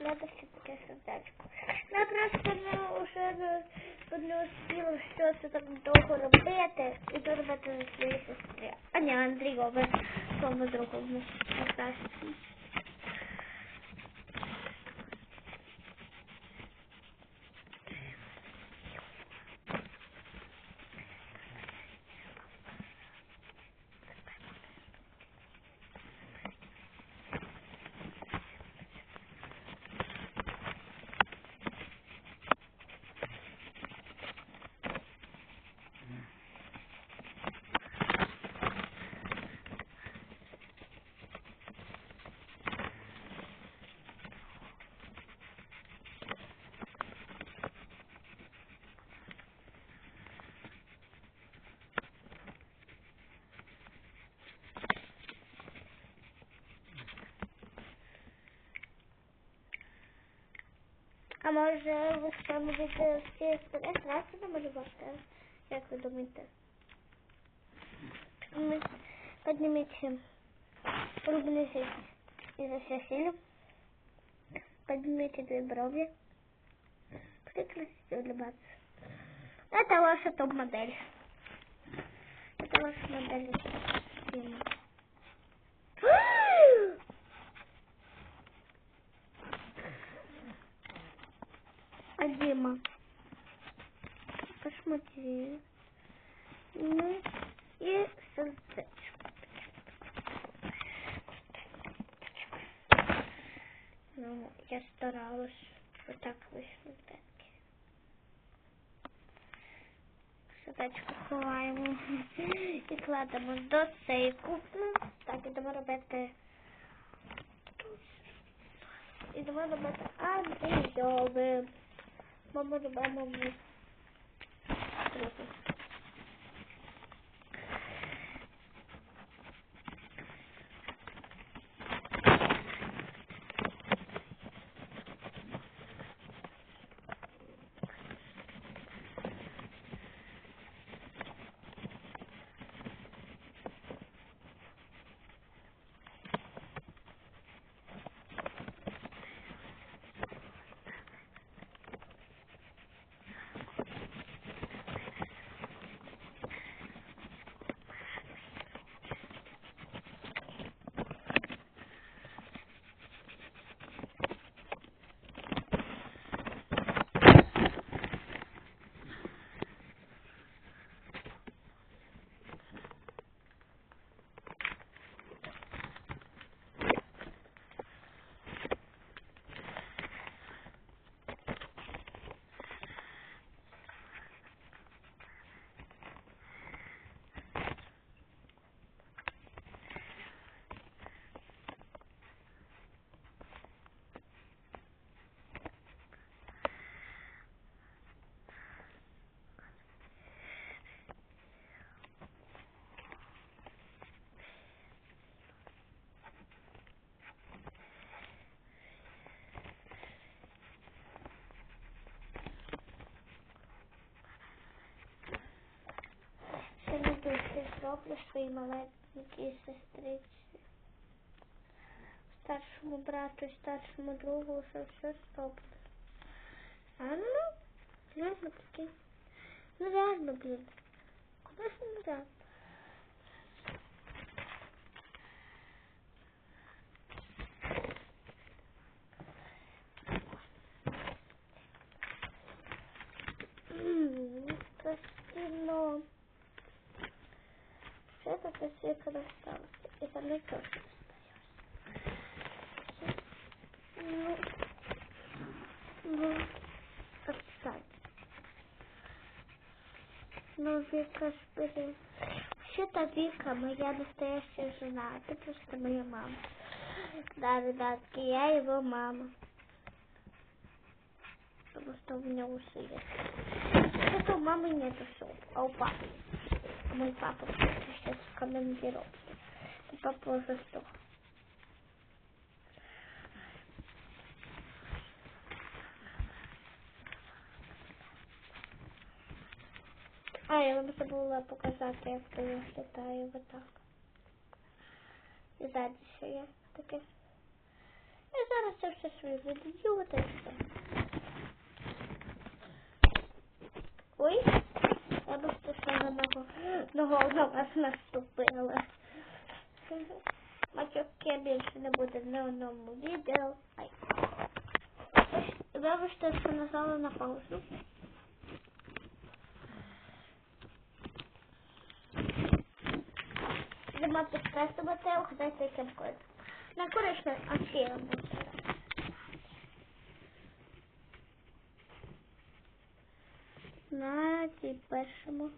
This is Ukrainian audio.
Следующее таке сердечко. Я просто не уже не, не успіла все це так довго робити і доробити за своїй сестрі. А ні, Андрійове, своєму другому найкращому. А може ви встановите всі стрес намалювати? Як ви думаєте? Ми Поднимите улыбнитесь изо всех сил. Поднимите две брови. Прекратите улыбаться. Это ваша топ-модель. Это ваша модель. А Дима? Посмотри. Ну, и сердечко. Ну, я старалась. Вот так так. Сердечко ховаємо і кладемо до сейку. Ну, так, ідемо робити. Ідемо робити Андрійове. Мама робимо в другу. Своїй маленькій сестриці. Старшому брату старшому другу вже все зроблю. А ну, реально таки. Ну реально, блін. Куди ж не реально? М, Красиво. Все это красиво осталось. И со мной тоже осталось. Ну, ну, отстань. Ну, Вика, бери. Вообще-то Вика моя настоящая жена. Это просто моя мама. Да, ребятки, я его мама. Потому что у меня усы есть. Это у мамы нет усов, а у папы есть. А мой папа сейчас в командировке. И папа уже. А, я вам забула показати, як то виглядає отак. І ззаді ще є таке. Я зараз це все свої відео, та й все. Ой, вибачте, що на ногу, ногу на вас наступила. Матюки більше не буде в одному відео. Ай. Вибачте, що нажала на паузу. Нема підказувати, угадайте, яким код. На коричневий, а сірим буде. На ті першому.